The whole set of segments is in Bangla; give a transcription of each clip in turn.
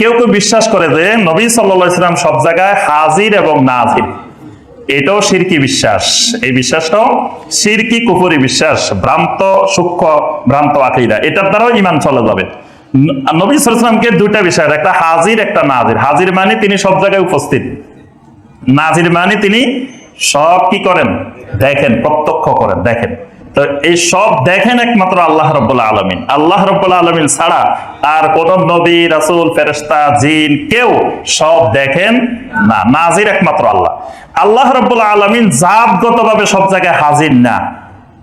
কেউ কেউ বিশ্বাস করে যে নবী সাল্লাহ ইসলাম সব জায়গায় হাজির এবং নাজির এটাও সিরকি বিশ্বাস। এই বিশ্বাসটাও সিরকি কুপুরি বিশ্বাস, ভ্রান্ত, সূক্ষ্ম, ভ্রান্ত আকিদা। এটার দ্বারাও ইমান চলে যাবে। নবী সাল্লামকে দুইটা বিষয় একটা হাজির, একটা নাজির হাজির মানে তিনি সব জায়গায় উপস্থিত। নাজির মানে তিনি সব কি করেন? দেখেন, প্রত্যক্ষ করেন, দেখেন। তো এই সব দেখেন একমাত্র আল্লাহ রব্বুল্লাহ আলমিন। আল্লাহ রব্বুল্লাহ আলমিন ছাড়া আর কোন নবী, রাসূল, ফেরেশতা, জিন কেউ সব দেখেন না। নাজির একমাত্র আল্লাহ। আল্লাহ রব্বুল্লাহ আলমিন জাতগতভাবে সব জায়গায় হাজির না।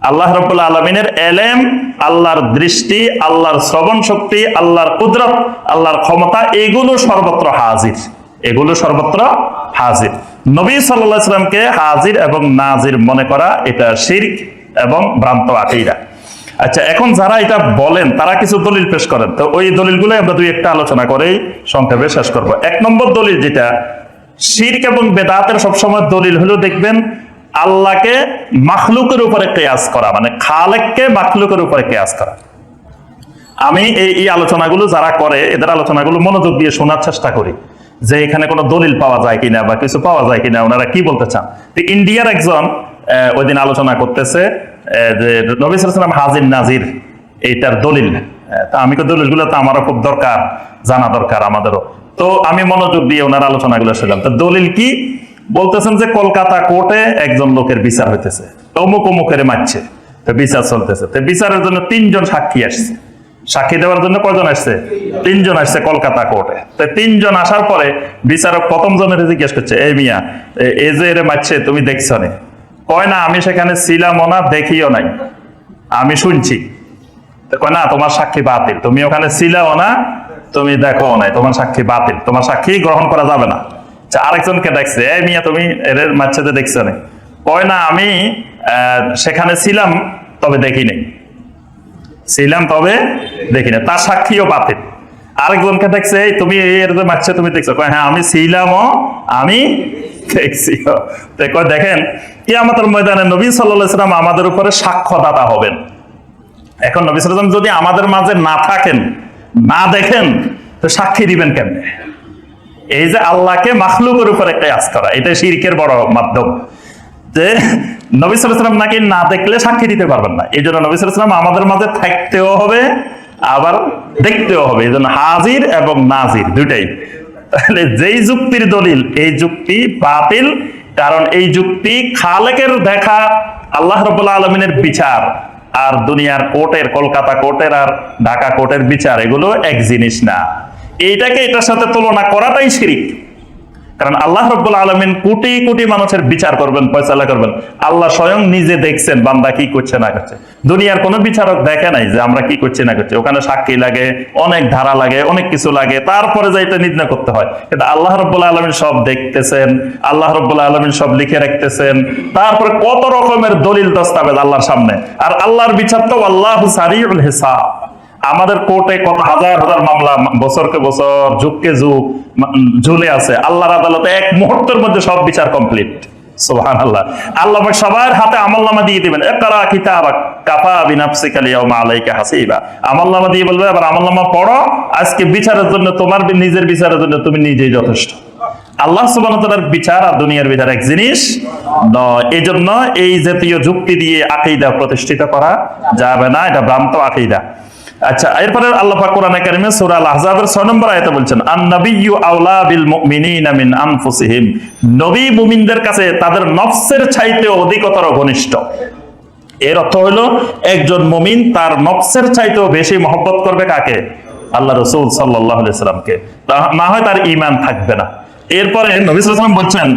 আল্লাহ রব্বুল্লাহ আলমিনের এলেম, আল্লাহর দৃষ্টি, আল্লাহর শ্রবণ শক্তি, আল্লাহর কুদরত, আল্লাহর ক্ষমতা, এগুলো সর্বত্র হাজির। এগুলো সর্বত্র হাজির। নবী সাল্লাহ সাল্লামকে হাজির এবং নাজির মনে করা এটা শিরক। এবং ভ্রান্ত আকিরা আচ্ছা এখন যারা এটা বলেন, তারা কিছু দলিল পেশ করেন। তো ওই দলিলগুলো আমরা দুই একটা আলোচনা করেই সংক্ষেপে শেষ করব। এক নম্বর দলিল যেটা, শিরক এবং বেদাতের সবসময় দলিল হলো দেখবেন, আল্লাহকে মাখলুকের উপরে কেয়াস করা মানে খালেককে মাখলুকের উপরে কেয়াস করা। আমি এই এই আলোচনাগুলো যারা করে, এদের আলোচনাগুলো মনোযোগ দিয়ে শোনার চেষ্টা করি, যে এখানে কোনো দলিল পাওয়া যায় কিনা বা কিছু পাওয়া যায় কিনা, ওনারা কি বলতে চান? তো ইন্ডিয়ার একজন ওই দিন আলোচনা করতেছে যে নবী সালাম হাজির নাজির, এইটার দলিল। তা আমি তো দলিলগুলো তো আমারও খুব দরকার, জানা দরকার আমাদেরও। তো আমি মনোযোগ দিয়ে ওনার আলোচনাগুলো শুনলাম। তো দলিল কি? বলতেছেন যে কলকাতা কোর্টে একজন লোকের বিচার হইতেছে, অমুক অমুকের মারছে। তো বিচার চলতেছে। তো বিচারের জন্য তিনজন সাক্ষী আসছে। সাক্ষী দেওয়ার জন্য কয়জন আসছে? তিনজন আসছে কলকাতা কোর্টে। তো তিনজন আসার পরে বিচারক প্রথম জনের জিজ্ঞেস করছে, এই মিয়া এ- যে এরে মারছে, তুমি দেখছ নে? কয় না আমি সেখানে ছিলামও না দেখিও নাই। আমি শুনছি। কয় না তোমার সাক্ষী বাতিল। তুমি ওখানে ছিলাও না তুমি দেখো নাই তোমার সাক্ষী বাতিল। তোমার সাক্ষী গ্রহণ করা যাবে না। আচ্ছা, আরেকজনকে দেখছে এই মিয়া তুমি এর মারছে দেখছ না? কয় না আমি সেখানে ছিলাম তবে দেখি নাই ছিলাম তবে দেখি না তার সাক্ষীও বাতিল। আরেকজনকে দেখছে "এই তুমি এর মারছে তুমি দেখছ? কয়, হ্যাঁ আমি ছিলামও আমি দেখছি। দেখেন ময়দানে নবী সাল্লাম আমাদের উপরে সাক্ষ্যদাতা হবেন। এখন নবী সাল্লাম যদি আমাদের মাঝে না থাকেন, না দেখেন, তো সাক্ষী দিবেন কেমনে? এই যে আল্লাহকে মাখলুকের উপর আজ করা, এটা শিরকের বড় মাধ্যম। যে নবী সাল্লাম নাকি না দেখলে সাক্ষী দিতে পারবেন না। এই জন্য নবী সাল্লাম আমাদের মাঝে থাকতেও হবে, আবার দেখতেও হবে। এই জন্য হাজির এবং নাজির, দুইটাই। তাহলে যেই যুক্তির দলিল, এই যুক্তি বাতিল, কারণ এই যুক্তি খালেকের দেখা আল্লাহ রবুল্লা আলমিনের বিচার। আর দুনিয়ার কোর্টের, কলকাতা কোর্টের আর ঢাকা কোর্টের বিচার, এগুলো এক জিনিস না। এইটাকে এটার সাথে তুলনা করাটাই শিরিক। কারণ আল্লাহ রব্বুল আলমিন কোটি কোটি মানুষের বিচার করবেন, ফয়সালা করবেন। আল্লাহ স্বয়ং নিজে দেখছেন বান্দা কি করছে না করছে। দুনিয়ার কোনো বিচারক দেখে নাই যে আমরা কি করছি না করছি। ওখানে সাক্ষী লাগে, অনেক ধারা লাগে, অনেক কিছু লাগে, তারপরে যে এটা নির্ণয় করতে হয়। কিন্তু আল্লাহ রব্বুল আলমিন সব দেখতেছেন, আল্লাহ রব্বুল আলমিন সব লিখে রাখতেছেন। তারপরে কত রকমের দলিল দস্তাবেজ আল্লাহর সামনে। আর আল্লাহর বিচার তো আল্লাহ সারিউল হিসাব। আমাদের কোর্টে কত হাজার হাজার মামলা বছরকে বছর, যুগকে যুগ ঝুলে আছে। আল্লাহর আদালতে এক মুহূর্তের মধ্যে সব বিচার কমপ্লিট আজকে বিচারের জন্য তোমার নিজের বিচারের জন্য তুমি নিজেই যথেষ্ট। আল্লাহ বিচার আর দুনিয়ার বিচার এক জিনিস এই জন্য এই জাতীয় যুক্তি দিয়ে আকীদা প্রতিষ্ঠিত করা যাবে না। এটা ভ্রান্ত আকীদা। আচ্ছা এরপরে আল্লাহ পাক আহজাবের 6 নম্বর বলছেন আন আওলা বিল আনফুসিহিম। নবী মুমিনদের কাছে তাদের নফসের চাইতে অধিকতর ঘনিষ্ঠ। এর অর্থ হলো, একজন মুমিন তার নফসের চাইতেও বেশি মহব্বত করবে কাকে? আল্লাহ রসুল সাল্লাহ সাল্লামকে না হয় তার ইমান থাকবে না। এরপরে নবী সাল্লাম বলছেন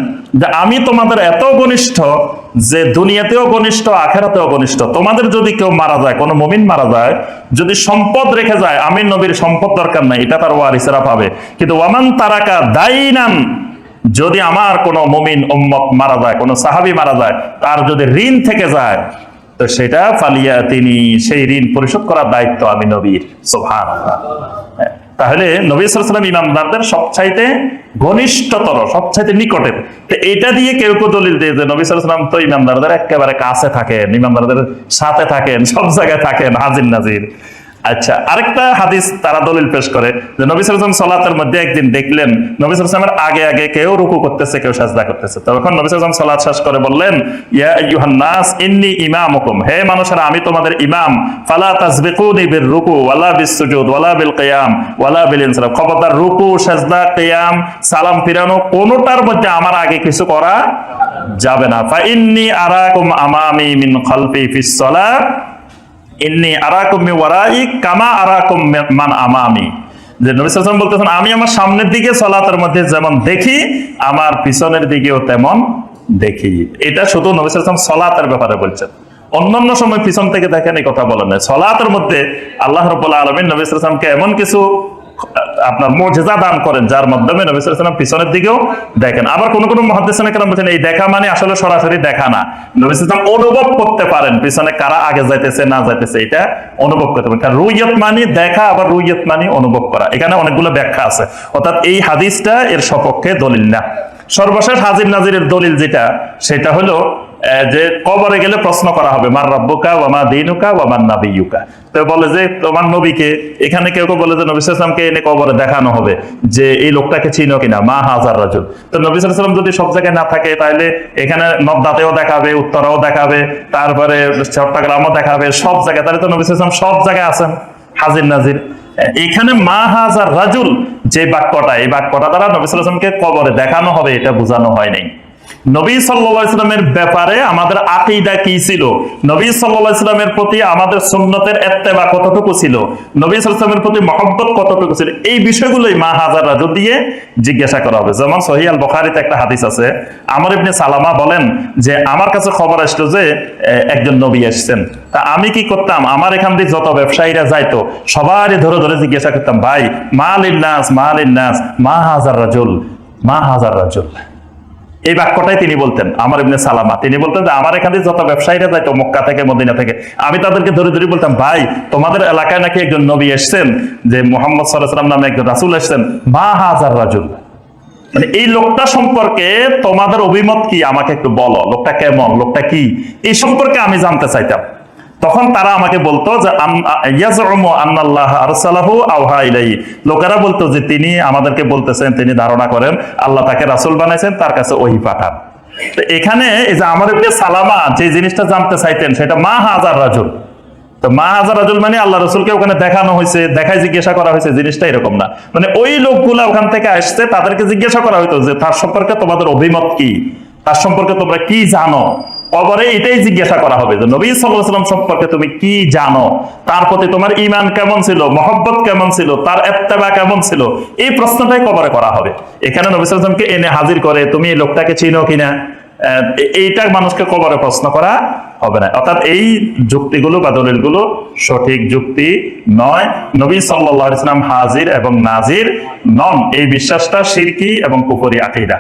যে আমি তোমাদের এত ঘনিষ্ঠ যে দুনিয়াতেও ঘনিষ্ঠ, আখেরাতেও ঘনিষ্ঠ। তোমাদের যদি কেউ মারা যায়, কোনো মমিন মারা যায়, যদি সম্পদ রেখে যায় আমি নবীর সম্পদ দরকার নাই, এটা তার ওয়ারিসেরা পাবে। কিন্তু ওয়ামান তারাকা দাইনান, যদি আমার কোনো মমিন উম্মত মারা যায়, কোনো সাহাবি মারা যায়, তার যদি ঋণ থেকে যায়, তো সেটা ফালিয়া তিনি সেই ঋণ পরিশোধ করার দায়িত্ব আমি নবীর। সোভান তাহলে নবী সালাম ইমানদারদের সবচাইতে ঘনিষ্ঠতর, সবচাইতে নিকটের। তো এটা দিয়ে কেউ কেউ দলিল দিয়ে যে নবী সালাম তো ইমানদারদের একেবারে কাছে থাকেন, ইমানদারদের সাথে থাকেন, সব জায়গায় থাকেন, হাজির নাজির। আচ্ছা আরেকটা হাদিস তারা দলিল পেশ করে যে নবী সালাম সলাতের মধ্যে একদিন দেখলেন, নবী সালামের আগে আগে কেউ রুকু করতেছে, কেউ সাজদা করতেছে। তখন নবী সালাম সলাত শেষ করে বললেন, ইয়া নাস ইন্নী ইমামুকুম। হে মানুষেরা, আমি তোমাদের ইমাম। ফালা তাসবিকুনি বির রুকু, ওয়ালা বিস সুজুদ, ওয়ালা বিল কিয়াম, ওয়ালা বিল ইনসারাফ খবরদার রুকু, সাজদা, কিয়াম, সালাম ফিরানো কোনোটার মধ্যে আমার আগে কিছু করা যাবে না। ফা ইন্নী আরাকুম আমামি মিন খালফি ফিস সালাত। মি ওয়ারাই কামা মান যে বলতেছেন, আমি আমার সামনের দিকে সলাতের মধ্যে যেমন দেখি, আমার পিছনের দিকেও তেমন দেখি। এটা শুধু নবী আলাইহি ব্যাপারে বলছেন। অন্যান্য সময় পিছন থেকে দেখেন এই কথা বলেন সলাতের মধ্যে আল্লাহ রবাহ আলমিন নবী এমন কিছু আপনার মুজিজা দান করেন, যার মাধ্যমে নবী সাল্লাম পিছনের দিকেও দেখেন। আবার কোন কোন মুহাদ্দিসিনে কেরাম বলেন এই দেখা মানে আসলে সরাসরি দেখা না। নবী সাল্লাম অনুভব করতে পারেন, পিছনে কারা আগে যাইতেছে, না যাইতেছে, এটা অনুভব করতে পারেন। রুইয়ত মানে দেখা, আবার রুইয়ত মানে অনুভব করা। এখানে অনেকগুলো ব্যাখ্যা আছে। অর্থাৎ এই হাদিসটা এর সপক্ষে দলিল না। সর্বশেষ হাজির নাজিরের দলিল যেটা, সেটা হলো যে কবরে গেলে প্রশ্ন করা হবে, মার রব্বুকা ওয়ামা দিনুকা ওয়ামান নাবিয়ুকা? তো বলে যে, তোমার নবীকে, এখানে কেউ কেউ বলে যে, নবী সাল্লামকে এনে কবরে দেখানো হবে যে এই লোকটাকে চিনো কিনা, মা হাজার রাজুল। তো নবী সাল্লাম যদি সব জায়গায় না থাকে তাহলে এখানে নবদাতেও দেখাবে, উত্তরাও দেখাবে, তারপরে চট্টগ্রামও দেখাবে, সব জায়গায়। তাহলে তো নবী সাল্লাম সব জায়গায় আছেন, হাজির নাজির। এখানে মা হাজার রাজুল যে বাক্যটা, এই বাক্যটা দ্বারা নবী সাল্লামকে কবরে দেখানো হবে, এটা বোঝানো হয় নাই। নবী সাল্লামের ব্যাপারে আমাদের আকিদা কি ছিল? নবী সাল্লামের প্রতি আমাদের সুন্নতের এত্তেবা কতটুকু ছিল? নবী সাল্লামের প্রতি মহব্বত কতটুকু ছিল? এই বিষয়গুলোই মা হাজার রাজু দিয়ে জিজ্ঞাসা করা হবে। যেমন সহি আল বখারিতে একটা হাদিস আছে, আমার ইবনে সালামা বলেন যে, আমার কাছে খবর আসলো যে একজন নবী এসেছেন। তা আমি কি করতাম? আমার এখান থেকে যত ব্যবসায়ীরা যাইতো, সবারই ধরে ধরে জিজ্ঞাসা করতাম, ভাই মাল ইন্নাস মাল ইন্নাস মা হাজার রাজুল, মা হাজার রাজুল। এই বাক্যটাই তিনি বলতেন, আমার এমনি সালামা। তিনি বলতেন যে, আমার এখানে যত ব্যবসায়ীরা যাইতো মক্কা থেকে, মদিনা থেকে, আমি তাদেরকে ধরে ধরে বলতাম, ভাই, তোমাদের এলাকায় নাকি একজন নবী এসছেন, যে মোহাম্মদ সাল্লাম নামে একজন রাসুল এসছেন, মা হাজার রাজুল? মানে এই লোকটা সম্পর্কে তোমাদের অভিমত কি? আমাকে একটু বলো, লোকটা কেমন, লোকটা কি? এই সম্পর্কে আমি জানতে চাইতাম। তখন তারা আমাকে বলতো যে লোকেরা বলতো যে, তিনি আমাদেরকে বলতেছেন, তিনি ধারণা করেন, আল্লাহ তাকে রাসূল বানাইছেন, তার কাছে ওহি পাঠান। তো এখানে এই যে আমার সালামা যে জিনিসটা জানতে চাইতেন, সেটা মা হাজার রাজুল। তো মা হাজার রাজুল মানে আল্লাহ রসুলকে ওখানে দেখানো হয়েছে, দেখায় জিজ্ঞাসা করা হয়েছে, জিনিসটা এরকম না। মানে ওই লোকগুলা ওখান থেকে আসছে, তাদেরকে জিজ্ঞাসা করা হইতো যে, তার সম্পর্কে তোমাদের অভিমত কি? তার সম্পর্কে তোমরা কি জানো? কবরে এটাই জিজ্ঞাসা করা হবে যে নবী সাল্লাম সম্পর্কে তুমি কি জানো? তার প্রতি তোমার ঈমান কেমন ছিল? মহব্বত কেমন ছিল? তার ইত্তেবা কেমন ছিল? এই প্রশ্নটাই কবরে করা হবে। এখানে নবী সাল্লামকে এনে হাজির করে তুমি এই লোকটাকে চিনো কিনা? এইটা মানুষকে কবরে প্রশ্ন করা হবে না। অর্থাৎ এই যুক্তিগুলো বা দলিলগুলো সঠিক যুক্তি নয়। নবী সাল্লাল্লাহু আলাইহি সাল্লাম হাজির এবং নাজির নন। এই বিশ্বাসটা শিরকি এবং কুফরি আকীদা।